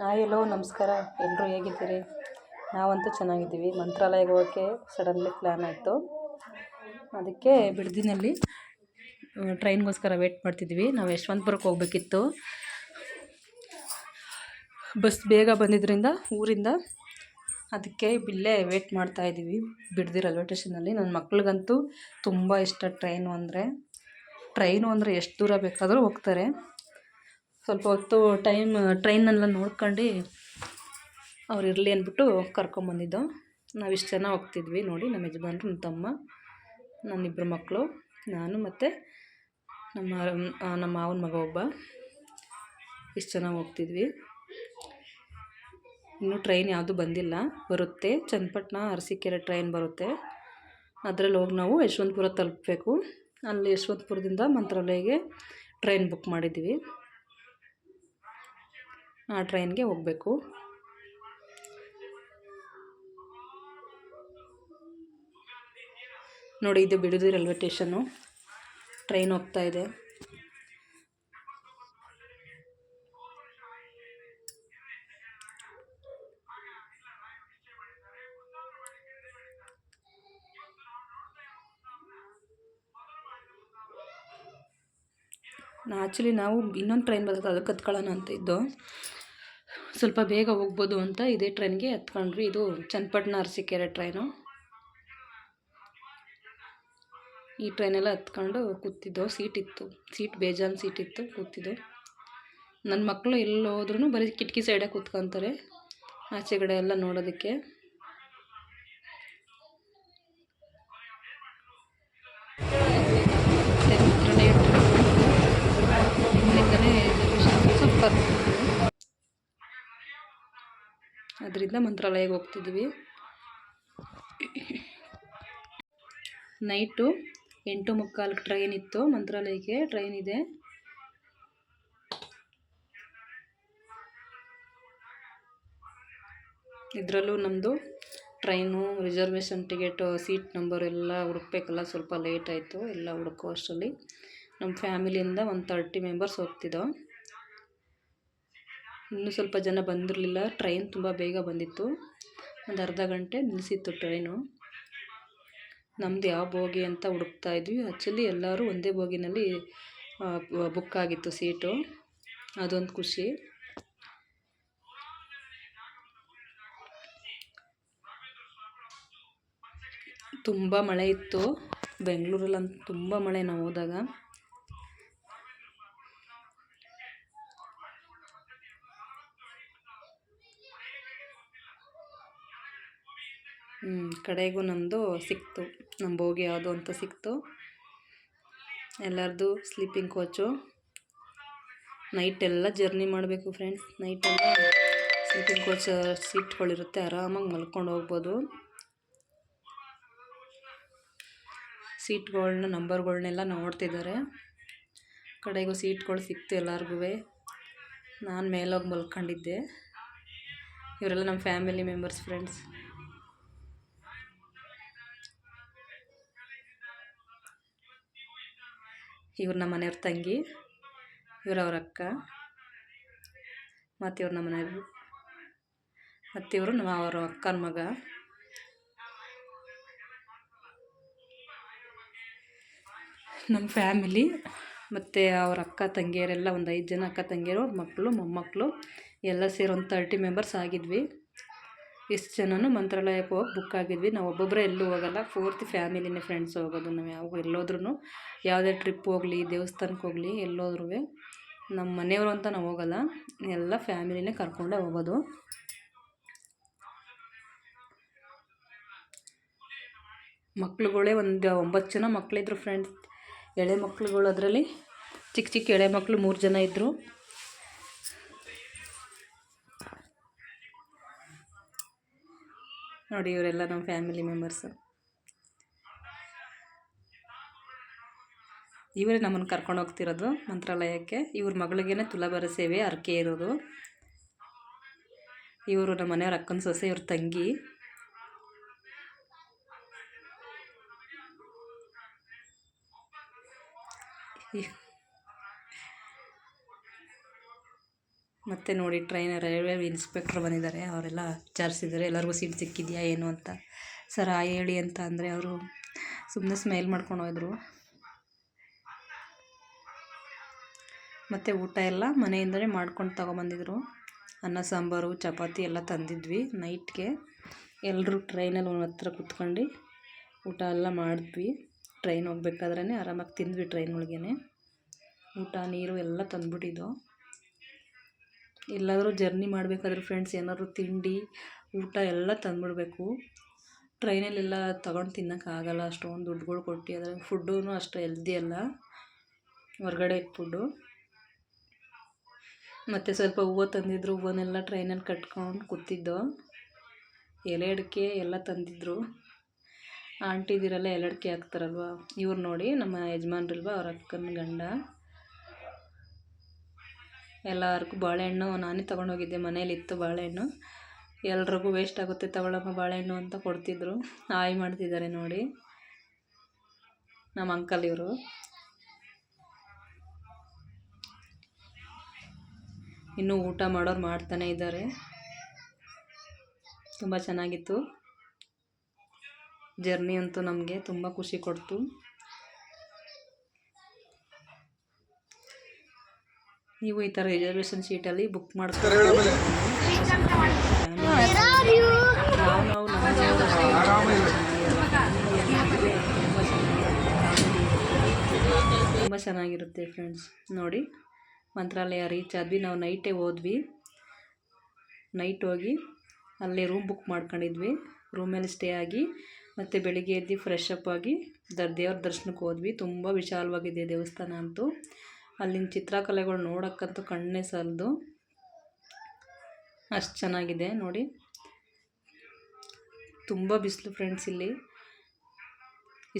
Hi ಎಲ್ಲೋ ನಮಸ್ಕಾರ. ಎಲ್ಲರೂ ಹೇಗಿದ್ದೀರಿ? ನಾವಂತೂ ಚೆನ್ನಾಗಿದ್ದೀವಿ. ಮಂತ್ರಾಲಯಕ್ಕೆ ಹೋಗೋಕ್ಕೆ ಸಡನ್ಲಿ ಪ್ಲ್ಯಾನ್ ಆಯಿತು. ಅದಕ್ಕೆ ಬಿಡದಿನಲ್ಲಿ ಟ್ರೈನ್ಗೋಸ್ಕರ ವೇಟ್ ಮಾಡ್ತಿದ್ವಿ. ನಾವು ಯಶವಂತಪುರಕ್ಕೆ ಹೋಗ್ಬೇಕಿತ್ತು. ಬಸ್ ಬೇಗ ಬಂದಿದ್ದರಿಂದ ಊರಿಂದ ಅದಕ್ಕೆ ಇಲ್ಲೇ ವೇಟ್ ಮಾಡ್ತಾ ಬಿಡ್ದಿ ಬಿಡದಿ ರೈಲ್ವೆ ಸ್ಟೇಷನಲ್ಲಿ ನನ್ನ ಮಕ್ಳಿಗಂತೂ ತುಂಬ ಇಷ್ಟ ಟ್ರೈನು ಅಂದರೆ. ಟ್ರೈನು ಅಂದರೆ ಎಷ್ಟು ದೂರ ಬೇಕಾದರೂ ಹೋಗ್ತಾರೆ. ಸ್ವಲ್ಪ ಹೊತ್ತು ಟೈಮ್ ಟ್ರೈನೆಲ್ಲ ನೋಡ್ಕೊಂಡು ಅವ್ರು ಇರಲಿ ಅಂದ್ಬಿಟ್ಟು ಕರ್ಕೊಂಬಂದಿದ್ದು. ನಾವು ಇಷ್ಟು ಜನ ಹೋಗ್ತಿದ್ವಿ ನೋಡಿ ನಮ್ಮ ಯಜಮಾನ್ರು ನಮ್ಮ ತಮ್ಮ ನನ್ನಿಬ್ಬರು ಮಕ್ಕಳು ನಾನು ಮತ್ತು ನಮ್ಮ ನಮ್ಮ ಮಾವನ ಮಗ ಒಬ್ಬ. ಇಷ್ಟು ಜನ ಹೋಗ್ತಿದ್ವಿ. ಇನ್ನೂ ಟ್ರೈನ್ ಯಾವುದು ಬಂದಿಲ್ಲ. ಬರುತ್ತೆ. ಚನ್ನಪಟ್ಟಣ, ಅರಸೀಕೆರೆ ಟ್ರೈನ್ ಬರುತ್ತೆ. ಅದರಲ್ಲಿ ಹೋಗಿ ನಾವು ಯಶವಂತಪುರ ತಲುಪಬೇಕು. ಅಲ್ಲಿ ಯಶವಂತಪುರದಿಂದ ಮಂತ್ರಾಲಯಗೆ ಟ್ರೈನ್ ಬುಕ್ ಮಾಡಿದ್ದೀವಿ. ಆ ಟ್ರೈನ್ಗೆ ಹೋಗಬೇಕು. ನೋಡಿ, ಇದು ಬಿಡದಿ ರೈಲ್ವೆ ಸ್ಟೇಷನ್ನು. ಟ್ರೈನ್ ಹೋಗ್ತಾ ಇದೆ. ಆ್ಯಕ್ಚುಲಿ ನಾವು ಇನ್ನೊಂದು ಟ್ರೈನ್ ಬರ್ತದೆ ಅದಕ್ಕೆ ಹತ್ಕೊಳ್ಳೋಣ ಅಂತ ಇದ್ದು. ಸ್ವಲ್ಪ ಬೇಗ ಹೋಗ್ಬೋದು ಅಂತ ಇದೇ ಟ್ರೈನ್ಗೆ ಹತ್ಕೊಂಡ್ರಿ ಇದು ಚನ್ನಪಟ್ಟಣ ಅರಸೀಕೆರೆ ಟ್ರೈನು. ಈ ಟ್ರೈನೆಲ್ಲ ಹತ್ಕೊಂಡು ಕೂತಿದ್ದೋ, ಸೀಟ್ ಇತ್ತು. ಸೀಟ್, ಬೇಜಾನ್ ಸೀಟ್ ಇತ್ತು, ಕೂತಿದ್ದೋ. ನನ್ನ ಮಕ್ಕಳು ಎಲ್ಲೋದ್ರೂ ಬರೀ ಕಿಟಕಿ ಸೈಡೇ ಕೂತ್ಕೊತಾರೆ. ಆಚೆಗಡೆ ಎಲ್ಲ ನೋಡೋದಕ್ಕೆ. ಅದರಿಂದ ಮಂತ್ರಾಲಯಕ್ಕೆ ಹೋಗ್ತಿದ್ವಿ. ನೈಟು ಎಂಟು ಮುಕ್ಕಾಲ್ಗೆ ಟ್ರೈನ್ ಇತ್ತು. ಮಂತ್ರಾಲಯಕ್ಕೆ ಟ್ರೈನ್ ಇದೆ. ಇದರಲ್ಲೂ ನಮ್ಮದು train, reservation ticket, seat number ಎಲ್ಲ ಹುಡುಕ್ಬೇಕಲ್ಲ, ಸ್ವಲ್ಪ ಲೇಟ್ ಆಯಿತು. ಎಲ್ಲ ಹುಡುಕೋ ಅಷ್ಟರಲ್ಲಿ ನಮ್ಮ ಫ್ಯಾಮಿಲಿಯಿಂದ ಒಂದು ತರ್ಟಿ ಮೆಂಬರ್ಸ್ ಹೋಗ್ತಿದ್ದೋ. ಇನ್ನೂ ಸ್ವಲ್ಪ ಜನ ಬಂದಿರಲಿಲ್ಲ. ಟ್ರೈನ್ ತುಂಬ ಬೇಗ ಬಂದಿತ್ತು. ಒಂದು ಅರ್ಧ ಗಂಟೆ ನಿಲ್ಲಿಸಿತ್ತು ಟ್ರೈನು. ನಮ್ದು ಯಾವ ಬೋಗಿ ಅಂತ ಹುಡುಕ್ತಾ ಇದ್ವಿ. ಆ್ಯಕ್ಚುಲಿ ಎಲ್ಲರೂ ಒಂದೇ ಬೋಗಿನಲ್ಲಿ ಬುಕ್ ಆಗಿತ್ತು ಸೀಟು ಅದೊಂದು ಖುಷಿ. ತುಂಬ ಮಳೆ ಇತ್ತು. ಬೆಂಗಳೂರಲ್ಲಂತೂ ತುಂಬ ಮಳೆ ನಾವು ಹೋದಾಗ. ಕಡೆಗೂ ನಮ್ಮದು ಸಿಕ್ತು. ನಮ್ಮ ಬೋಗಿ ಯಾವುದು ಅಂತ ಸಿಕ್ತು. ಎಲ್ಲರದು ಸ್ಲೀಪಿಂಗ್ ಕೋಚು ನೈಟೆಲ್ಲ ಜರ್ನಿ ಮಾಡಬೇಕು ಫ್ರೆಂಡ್ಸ್ ನೈಟೆಲ್ಲ ಸ್ಲೀಪಿಂಗ್ ಕೋಚ್ ಸೀಟ್ಗಳಿರುತ್ತೆ ಆರಾಮಾಗಿ ಮಲ್ಕೊಂಡು ಹೋಗ್ಬೋದು. ಸೀಟ್ಗಳನ್ನ ನಂಬರ್ಗಳನ್ನೆಲ್ಲ ನೋಡ್ತಿದ್ದಾರೆ. ಕಡೆಗೂ ಸೀಟ್ಗಳು ಸಿಕ್ತು ಎಲ್ಲರಿಗೂ. ನಾನು ಮೇಲೋಗಿ ಮಲ್ಕೊಂಡಿದ್ದೆ. ಇವರೆಲ್ಲ ನಮ್ಮ ಫ್ಯಾಮಿಲಿ ಮೆಂಬರ್ಸ್ ಫ್ರೆಂಡ್ಸ್ ಇವ್ರು ನಮ್ಮ ಮನೆಯವ್ರ ತಂಗಿ ಇವ್ರವ್ರ ಅಕ್ಕ, ಮತ್ತು ಇವ್ರು ನಮ್ಮ ಮನೆಯವರು, ಮತ್ತು ಇವರು ನಮ್ಮ ಅವರ ಅಕ್ಕನ ಮಗ. ನಮ್ಮ ಫ್ಯಾಮಿಲಿ, ಮತ್ತು ಅವ್ರ ಅಕ್ಕ ತಂಗಿಯರೆಲ್ಲ ಒಂದು ಐದು ಜನ ಅಕ್ಕ ತಂಗಿಯರು ಮಕ್ಕಳು ಮೊಮ್ಮಕ್ಕಳು ಎಲ್ಲ ಸೇರಿ ಒಂದು ತರ್ಟಿ ಮೆಂಬರ್ಸ್ ಆಗಿದ್ವಿ. ಇಷ್ಟು ಜನನು ಮಂತ್ರಾಲಯಕ್ಕೆ ಹೋಗಿ ಬುಕ್ ಆಗಿದ್ವಿ. ನಾವು ಒಬ್ಬೊಬ್ಬರೇ ಎಲ್ಲೂ ಹೋಗಲ್ಲ. ಪೂರ್ತಿ ಫ್ಯಾಮಿಲಿನೇ ಫ್ರೆಂಡ್ಸ್ ಹೋಗೋದು ನಾವು ಯಾವಾಗ ಎಲ್ಲೋದ್ರೂ ಯಾವುದೇ ಟ್ರಿಪ್ ಹೋಗಲಿ, ದೇವಸ್ಥಾನಕ್ಕೆ ಹೋಗಲಿ ಎಲ್ಲೋದ್ರೂ ನಮ್ಮ ಮನೆಯವರು ಅಂತ ನಾವು ಹೋಗಲ್ಲ. ಎಲ್ಲ ಫ್ಯಾಮಿಲಿನೇ ಕರ್ಕೊಂಡೇ ಹೋಗೋದು. ಮಕ್ಳುಗಳೇ ಒಂದು ಒಂಬತ್ತು ಜನ ಮಕ್ಕಳಿದ್ರು ಫ್ರೆಂಡ್ಸ್ ಎಳೆ ಮಕ್ಳುಗಳು ಅದರಲ್ಲಿ. ಚಿಕ್ಕ ಚಿಕ್ಕ ಎಳೆ ಮಕ್ಕಳು ಮೂರು ಜನ ಇದ್ದರು ನೋಡಿ ಇವರೆಲ್ಲ ನಮ್ಮ ಫ್ಯಾಮಿಲಿ ಮೆಂಬರ್ಸು. ಇವರೇ ನಮ್ಮನ್ನು ಕರ್ಕೊಂಡು ಹೋಗ್ತಿರೋದು ಮಂತ್ರಾಲಯಕ್ಕೆ. ಇವ್ರ ಮಗಳಿಗೇನೆ ತುಲಾಭಾರ ಸೇವೆ ಅರ್ಕೆ ಇರೋದು. ಇವರು ನಮ್ಮ ಮನೆಯವ್ರ ಅಕ್ಕನ ಸೊಸೆ, ಇವ್ರ ತಂಗಿ. ಮತ್ತು ನೋಡಿ ಟ್ರೈನ್ ರೈಲ್ವೆ ಇನ್ಸ್ಪೆಕ್ಟ್ರ್ ಬಂದಿದ್ದಾರೆ. ಅವರೆಲ್ಲ ವಿಚಾರಿಸಿದ್ದಾರೆ. ಎಲ್ಲರಿಗೂ ಸೀಟ್ ಸಿಕ್ಕಿದೆಯಾ, ಏನು ಅಂತ. ಸರ್ ಆ ಹೇಳಿ ಅಂತ ಅಂದರೆ ಅವರು ಸುಮ್ಮನೆ ಸ್ಮೈಲ್ ಮಾಡ್ಕೊಂಡು ಹೋದರು. ಮತ್ತು ಊಟ ಎಲ್ಲ ಮನೆಯಿಂದಲೇ ಮಾಡ್ಕೊಂಡು ತೊಗೊಂಬಂದಿದ್ರು. ಅನ್ನ, ಸಾಂಬಾರು, ಚಪಾತಿ ಎಲ್ಲ ತಂದಿದ್ವಿ ನೈಟ್ಗೆ. ಎಲ್ಲರೂ ಟ್ರೈನಲ್ಲಿ ಒಂದು ಹತ್ರ ಕುತ್ಕೊಂಡು ಊಟ ಎಲ್ಲ ಮಾಡಿದ್ವಿ. ಟ್ರೈನ್ ಹೋಗ್ಬೇಕಾದ್ರೇ ಆರಾಮಾಗಿ ತಿಂದ್ವಿ ಟ್ರೈನ್ ಒಳಗೇ ಊಟ, ನೀರು ಎಲ್ಲ ತಂದ್ಬಿಟ್ಟಿದ್ದು. ಎಲ್ಲಾದರೂ ಜರ್ನಿ ಮಾಡಬೇಕಾದ್ರೆ ಫ್ರೆಂಡ್ಸ್ ಏನಾದ್ರು ತಿಂಡಿ, ಊಟ ಎಲ್ಲ ತಂದುಬಿಡ್ಬೇಕು. ಟ್ರೈನಲ್ಲೆಲ್ಲ ತಗೊಂಡು ತಿನ್ನೋಕ್ಕಾಗಲ್ಲ ಅಷ್ಟೊಂದು ದುಡ್ಡುಗಳು ಕೊಟ್ಟು ಅದರ ಫುಡ್ಡೂ ಅಷ್ಟು ಹೆಲ್ದಿ ಅಲ್ಲ. ಹೊರಗಡೆ ಫುಡ್ಡು ಮತ್ತು ಸ್ವಲ್ಪ ಹೂವು ತಂದಿದ್ರು, ಹೂವನ್ನೆಲ್ಲ ಟ್ರೈನಲ್ಲಿ ಕಟ್ಕೊಂಡು ಕೂತಿದ್ದೋ. ಎಲೆ ಅಡಿಕೆ ಎಲ್ಲ ತಂದಿದ್ದರು ಆಂಟಿದಿರೆಲ್ಲ ಎಲೆ ಅಡಿಕೆ ಹಾಕ್ತಾರಲ್ವ, ಇವ್ರು ನೋಡಿ ನಮ್ಮ ಯಜಮಾನ್ರಲ್ವ ಅವ್ರ ಅಕ್ಕನ ಗಂಡ. ಎಲ್ಲರಿಗೂ ಬಾಳೆಹಣ್ಣು ನಾನೇ ತೊಗೊಂಡೋಗಿದ್ದೆ ಮನೇಲಿತ್ತು ಬಾಳೆಹಣ್ಣು. ಎಲ್ರಿಗೂ ವೇಸ್ಟ್ ಆಗುತ್ತೆ ತಗೊಳಮ್ಮ ಬಾಳೆಹಣ್ಣು ಅಂತ ಕೊಡ್ತಿದ್ರು. ಹಾಯ್ ಮಾಡ್ತಿದ್ದಾರೆ ನೋಡಿ. ನಮ್ಮ ಅಂಕಲ್ ಇವರು. ಇನ್ನೂ ಊಟ ಮಾಡೋರು ಮಾಡ್ತಾನೆ ಇದ್ದಾರೆ. ತುಂಬ ಚೆನ್ನಾಗಿತ್ತು. ಜರ್ನಿ ಅಂತೂ ನಮಗೆ ತುಂಬ ಖುಷಿ ಕೊಡ್ತು. ನೀವು ಈ ಥರ ರಿಸರ್ವೇಷನ್ ಸೀಟಲ್ಲಿ ಬುಕ್ ಮಾಡ್ಕೊಂಡು ನಾವು ತುಂಬ ಚೆನ್ನಾಗಿರುತ್ತೆ ಫ್ರೆಂಡ್ಸ್ ನೋಡಿ ಮಂತ್ರಾಲಯ ರೀಚ್ ಆದ್ವಿ. ನಾವು ನೈಟೇ ಹೋದ್ವಿ. ನೈಟ್ ಹೋಗಿ ಅಲ್ಲೇ ರೂಮ್ ಬುಕ್ ಮಾಡ್ಕೊಂಡಿದ್ವಿ. ರೂಮಲ್ಲಿ ಸ್ಟೇ ಆಗಿ ಮತ್ತು ಬೆಳಿಗ್ಗೆ ಎದ್ದು ಫ್ರೆಶ್ ಅಪ್ ಆಗಿ ದ ದೇವ್ರ ದರ್ಶನಕ್ಕೆ ಹೋದ್ವಿ. ತುಂಬ ವಿಶಾಲವಾಗಿದೆ ದೇವಸ್ಥಾನ ಅಂತೂ. ಅಲ್ಲಿನ ಚಿತ್ರಕಲೆಗಳು ನೋಡೋಕ್ಕಂತೂ ಕಣ್ಣೇ ಸಾಲದು. ಅಷ್ಟು ಚೆನ್ನಾಗಿದೆ ನೋಡಿ. ತುಂಬ ಬಿಸಿಲು ಫ್ರೆಂಡ್ಸ್ ಇಲ್ಲಿ.